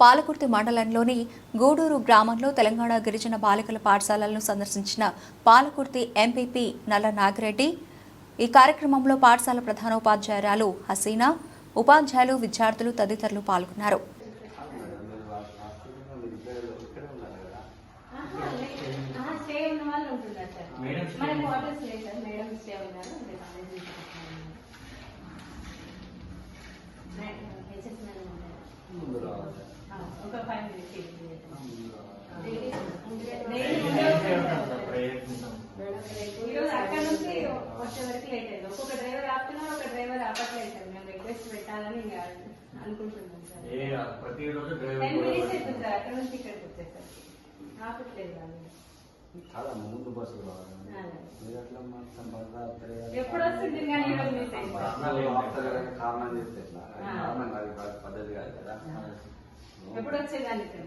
పాలకుర్తి మండలంలోని గూడూరు గ్రామంలో తెలంగాణ గిరిజన బాలికల పాఠశాలలను సందర్శించిన పాలకుర్తి ఎంపీపీ నల్ల నాగిరెడ్డి ఈ కార్యక్రమంలో పాఠశాల ప్రధానోపాధ్యాయురాలు హసీనా ఉపాధ్యాయులు విద్యార్థులు తదితరులు పాల్గొన్నారు. మేడం ఈరోజు అక్కడ నుంచి వచ్చే వరకు లేట్ అయింది ఒక్కొక్క డ్రైవర్ ఆపుతున్నారు ఒక డ్రైవర్ ఆపట్లేదు సార్ మేము రిక్వెస్ట్ పెట్టాలని అనుకుంటున్నాం సార్ ఏ ప్రతి రోజు టెన్ డ్రైవర్ మినిట్స్ అవుతుంది సార్ అక్కడ నుంచి ఇక్కడికి వచ్చేసరికి ఆపట్లేదు వాళ్ళు చాలా ముందు బస్సులు కావాలి కారణం ఎట్లా? ఆ. కారణం కదా ఎప్పుడు వచ్చేదాన్ని ఇక్కడ